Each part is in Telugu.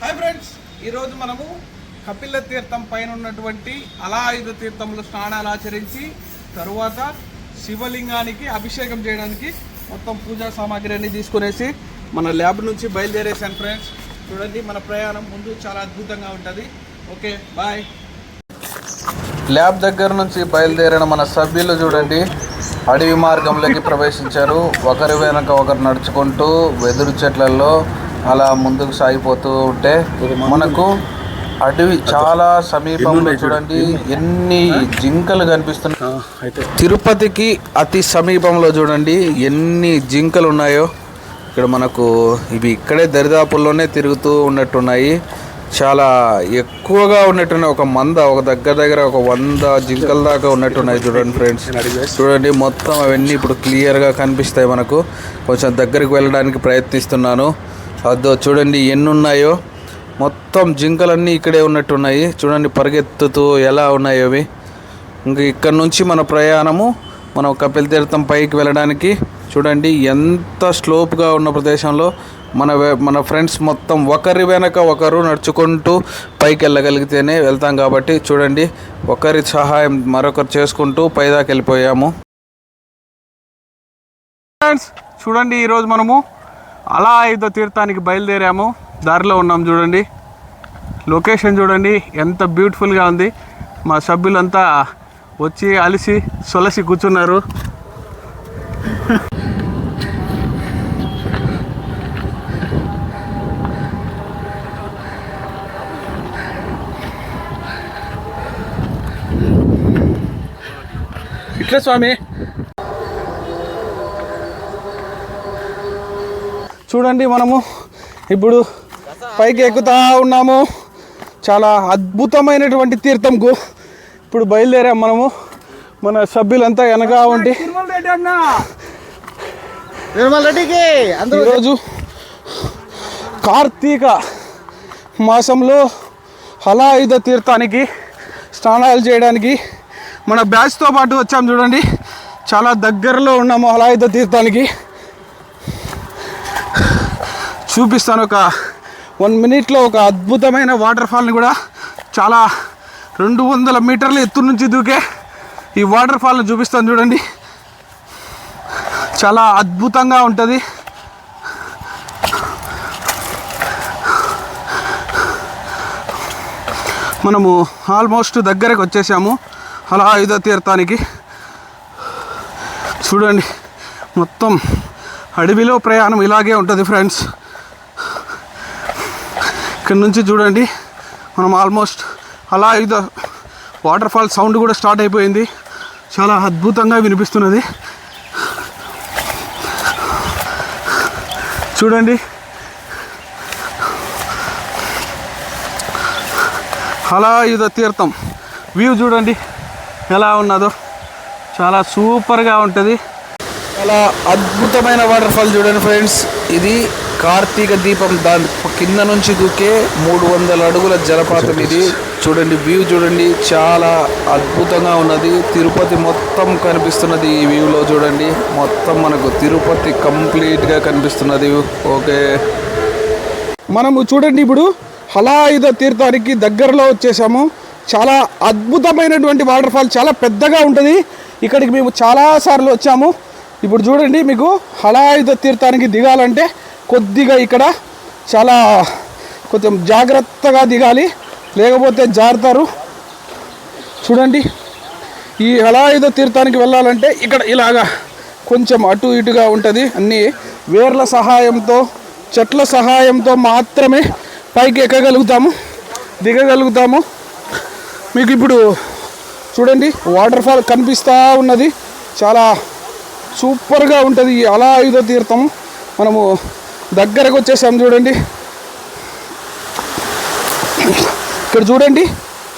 హాయ్ ఫ్రెండ్స్ ఈరోజు మనము కపిల తీర్థం పైన ఉన్నటువంటి అలాయుధ తీర్థంలో స్నానాలు ఆచరించి తరువాత శివలింగానికి అభిషేకం చేయడానికి మొత్తం పూజా సామాగ్రి అన్ని తీసుకునేసి మన ల్యాబ్ నుంచి బయలుదేరేసాను ఫ్రెండ్స్. చూడండి మన ప్రయాణం ముందు చాలా అద్భుతంగా ఉంటుంది. Okay bye. ల్యాబ్ దగ్గర నుంచి బయలుదేరిన మన సభ్యులు చూడండి. అడవి మార్గంలోకి ప్రవేశించారు. ఒకరి వెనక ఒకరు నడుచుకుంటూ వెదురు చెట్లలో అలా ముందుకు సాగిపోతూ ఉంటే మనకు అడవి చాలా సమీపంలో చూడండి. ఎన్ని జింకలు కనిపిస్తున్నాయి. తిరుపతికి అతి సమీపంలో చూడండి. ఎన్ని జింకలు ఉన్నాయో. ఇక్కడ మనకు ఇవి ఇక్కడే దరిదాపుల్లోనే తిరుగుతూ ఉన్నట్టున్నాయి. చాలా ఎక్కువగా ఉన్నట్టున్నాయి ఒక మంద ఒక దగ్గర దగ్గర ఒక వంద జింకల దాకా ఉన్నట్టున్నాయి చూడండి ఫ్రెండ్స్ చూడండి మొత్తం అవన్నీ ఇప్పుడు క్లియర్గా కనిపిస్తాయి మనకు. కొంచెం దగ్గరికి వెళ్ళడానికి ప్రయత్నిస్తున్నాను. అదో చూడండి ఎన్ని ఉన్నాయో. మొత్తం జింకలన్నీ ఇక్కడే ఉన్నట్టున్నాయి. చూడండి పరిగెత్తుతూ ఎలా ఉన్నాయో అవి. ఇంక ఇక్కడ నుంచి మన ప్రయాణము మనం కపిల్ తీర్థం పైకి వెళ్ళడానికి చూడండి ఎంత స్లోప్గా ఉన్న ప్రదేశంలో మన వే- మన ఫ్రెండ్స్ మొత్తం ఒకరి వెనక ఒకరు నడుచుకుంటూ పైకి వెళ్ళగలిగితేనే వెళ్తాం కాబట్టి చూడండి ఒకరి సహాయం మరొకరు చేసుకుంటూ పైదాకి వెళ్ళిపోయాము ఫ్రెండ్స్ చూడండి ఈరోజు మనము అలా ఐదో తీర్థానికి బయలుదేరాము. దారిలో ఉన్నాం చూడండి. లొకేషన్ చూడండి ఎంత బ్యూటిఫుల్గా ఉంది. మా సభ్యులంతా వచ్చి అలిసి సొలసి కూర్చున్నారు. ఇట్లా స్వామి. చూడండి మనము ఇప్పుడు పైకి ఎక్కుతా ఉన్నాము. చాలా అద్భుతమైనటువంటి తీర్థంకు ఇప్పుడు బయలుదేరాం మనము. మన సభ్యులంతా వెనక ఉండి. ఈరోజు కార్తీక మాసంలో హలాయుధ తీర్థానికి స్నానాలు చేయడానికి మన బ్యాచ్తో పాటు వచ్చాం చూడండి. చాలా దగ్గరలో ఉన్నాము హలాయుధ తీర్థానికి చూపిస్తాను ఒక వన్ మినిట్లో ఒక అద్భుతమైన వాటర్ ఫాల్ని కూడా చాలా రెండు వందల మీటర్ల ఎత్తు నుంచి దూకే ఈ వాటర్ ఫాల్ని చూపిస్తాను చూడండి. చాలా అద్భుతంగా ఉంటుంది. మనము ఆల్మోస్ట్ దగ్గరకు వచ్చేసాము. అలా ఆయుధ తీర్థానికి. చూడండి మొత్తం అడవిలో ప్రయాణం ఇలాగే ఉంటుంది ఫ్రెండ్స్. ఇక్కడ నుంచి చూడండి మనం ఆల్మోస్ట్ అలా ఆయుధ వాటర్ ఫాల్ సౌండ్ కూడా స్టార్ట్ అయిపోయింది. చాలా అద్భుతంగా వినిపిస్తున్నది. చూడండి అలా హలాయుధ తీర్థం. వ్యూ చూడండి. ఎలా ఉన్నదో. చాలా సూపర్గా ఉంటుంది. చాలా అద్భుతమైన వాటర్ ఫాల్ చూడండి ఫ్రెండ్స్ ఇది కార్తీక దీపం దాని కింద నుంచి దూకే మూడు వందల అడుగుల జలపాతం ఇది. చూడండి వ్యూ చూడండి చాలా అద్భుతంగా ఉన్నది. తిరుపతి మొత్తం కనిపిస్తున్నది ఈ వ్యూలో చూడండి. మొత్తం మనకు తిరుపతి కంప్లీట్గా కనిపిస్తున్నది. ఓకే. మనము చూడండి ఇప్పుడు హలాయుధ తీర్థానికి దగ్గరలో వచ్చేసాము. చాలా అద్భుతమైనటువంటి వాటర్ ఫాల్ చాలా పెద్దగా ఉంటుంది. ఇక్కడికి మేము చాలాసార్లు వచ్చాము. ఇప్పుడు చూడండి మీకు హలాయుధ తీర్థానికి దిగాలంటే కొద్దిగా ఇక్కడ చాలా కొంచెం జాగ్రత్తగా దిగాలి. లేకపోతే జారుతారు. చూడండి ఈ హలాయుధ తీర్థానికి వెళ్ళాలంటే ఇక్కడ ఇలాగా కొంచెం అటు ఇటుగా ఉంటుంది. అన్నీ వేర్ల సహాయంతో చెట్ల సహాయంతో మాత్రమే పైకి ఎక్కగలుగుతాము దిగగలుగుతాము. మీకు ఇప్పుడు చూడండి వాటర్ ఫాల్ కనిపిస్తూ ఉన్నది. చాలా సూపర్గా ఉంటుంది ఈ అలాయుధ తీర్థం. మనము దగ్గరకు వచ్చేసాం చూడండి. ఇక్కడ చూడండి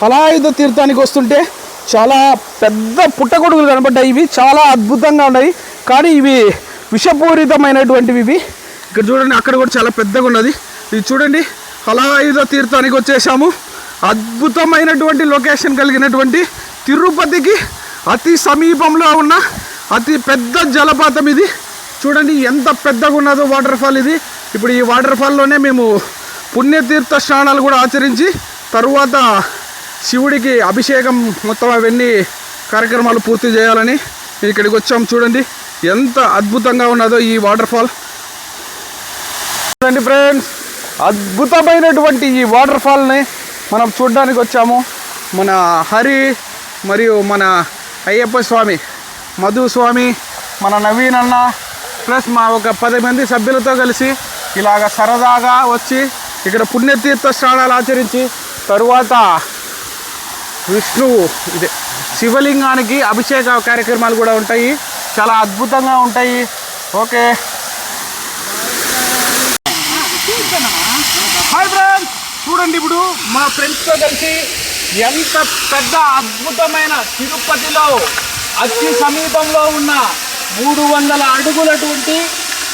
హలాయుధ తీర్థానికి వస్తుంటే చాలా పెద్ద పుట్టగొడుగులు కనబడ్డాయి. ఇవి చాలా అద్భుతంగా ఉన్నాయి. కానీ ఇవి విషపూరితమైనటువంటివి ఇవి. ఇక్కడ చూడండి అక్కడ కూడా చాలా పెద్దగా ఉన్నది. ఇది చూడండి హలాయుధ తీర్థానికి వచ్చేసాము. అద్భుతమైనటువంటి లొకేషన్ కలిగినటువంటి తిరుపతికి అతి సమీపంలో ఉన్న అతి పెద్ద జలపాతం ఇది. చూడండి ఎంత పెద్దగా ఉన్నదో వాటర్ ఫాల్ ఇది. ఇప్పుడు ఈ వాటర్ ఫాల్లోనే మేము పుణ్యతీర్థ స్నానాలు కూడా ఆచరించి తరువాత శివుడికి అభిషేకం మొత్తం అవన్నీ కార్యక్రమాలు పూర్తి చేయాలని ఇక్కడికి వచ్చాం. చూడండి ఎంత అద్భుతంగా ఉన్నదో ఈ వాటర్ ఫాల్ చూడండి ఫ్రెండ్స్ అద్భుతమైనటువంటి ఈ వాటర్ ఫాల్ని మనం చూడడానికి వచ్చాము మన హరి మరియు మన అయ్యప్ప స్వామి మధు స్వామి మన నవీన్ అన్న ప్లస్ మా ఒక పది మంది సభ్యులతో కలిసి ఇలాగ సరదాగా వచ్చి ఇక్కడ పుణ్యతీర్థ స్నానాలు ఆచరించి తరువాత విష్ణువు ఇదే శివలింగానికి అభిషేక కార్యక్రమాలు కూడా ఉంటాయి. చాలా అద్భుతంగా ఉంటాయి. ఓకే హాయ్ ఫ్రెండ్స్ చూడండి ఇప్పుడు మా ఫ్రెండ్స్తో కలిసి ఎంత పెద్ద అద్భుతమైన తిరుపతిలో అతి సమీపంలో ఉన్న మూడు వందల అడుగులటువంటి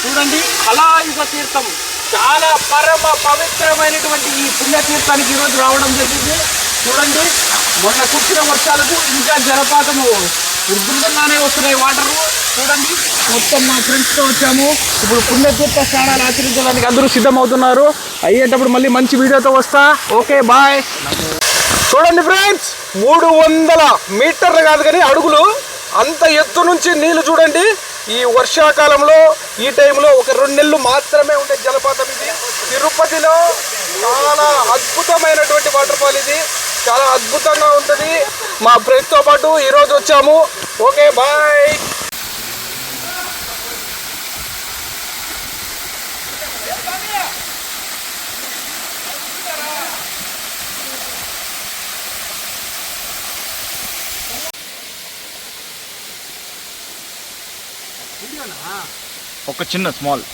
చూడండి కళాయుగ తీర్థం. చాలా పరమ పవిత్రమైనటువంటి ఈ పుణ్యతీర్థానికి ఈరోజు రావడం జరిగింది. చూడండి మొన్న కుట్టిన వర్షాలకు ఇంకా జలపాతము ఉధృతంగానే వస్తున్నాయి వాటరు. చూడండి. మొత్తం మా ఫ్రెండ్స్తో వచ్చాము. ఇప్పుడు పుణ్యతీర్థ స్నానాలు ఆచరించడానికి అందరూ సిద్ధమవుతున్నారు. అయ్యేటప్పుడు మళ్ళీ మంచి వీడియోతో వస్తా. Okay bye. చూడండి ఫ్రెండ్స్ మూడు వందల మీటర్లు కాదు కానీ అడుగులు. అంత ఎత్తు నుంచి నీళ్ళు చూడండి. ఈ వర్షాకాలంలో ఈ టైంలో ఒక రెండు నెలలు మాత్రమే ఉండే జలపాతం ఇది. తిరుపతిలో చాలా అద్భుతమైనటువంటి వాటర్ ఫాల్ ఇది. చాలా అద్భుతంగా ఉంటుంది. మా ఫ్రెండ్స్తో పాటు ఈరోజు వచ్చాము. Okay bye. ఒక చిన్న స్మాల్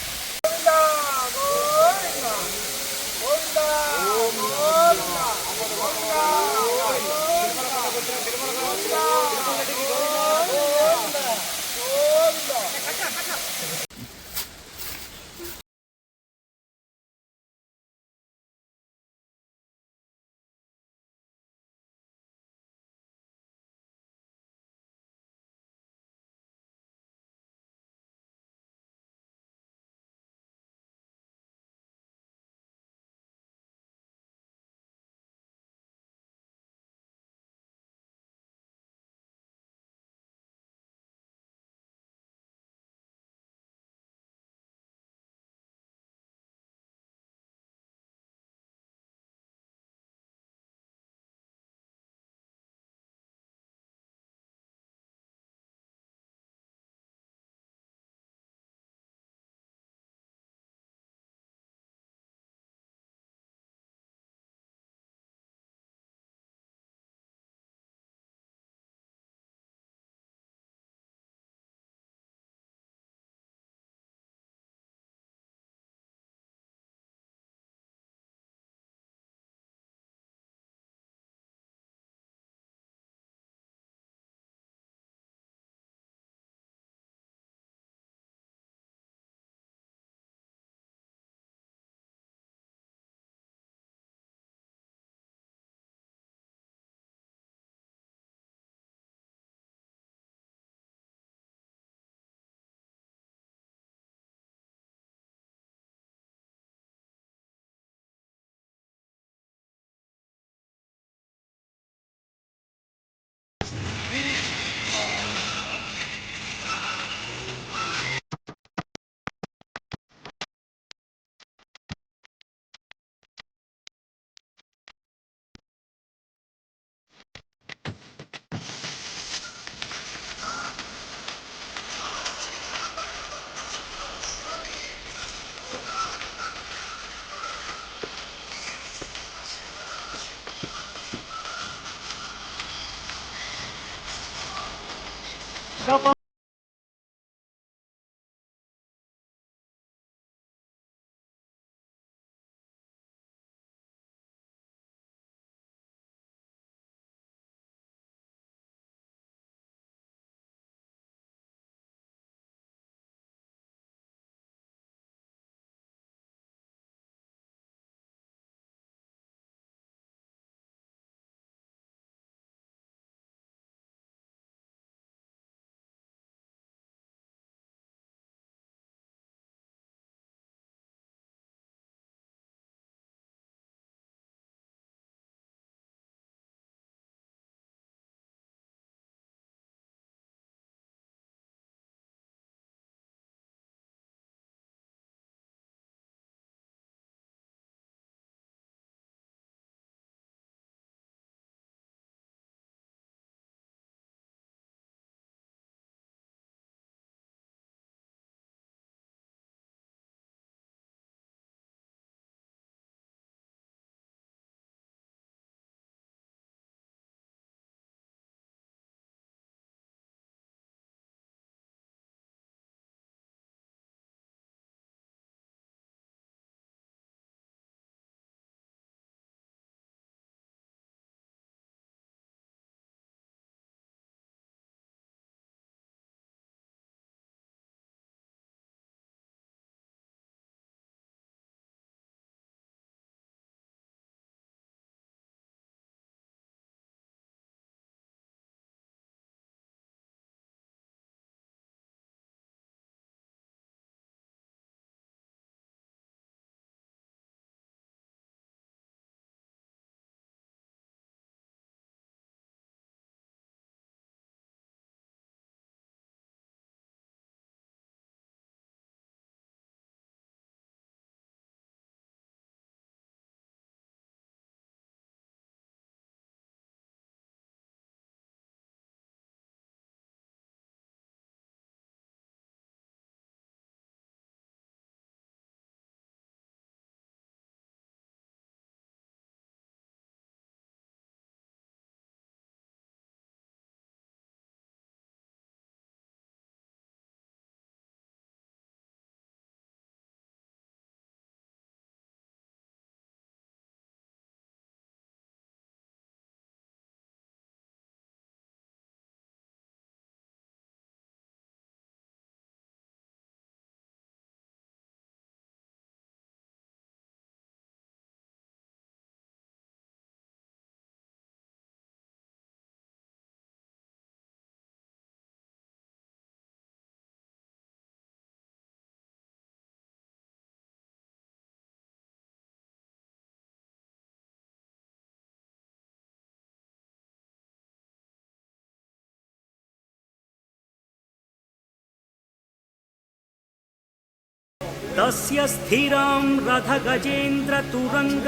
तस्य गजेन्द्र रथगजेन्द्रतुरङ्ग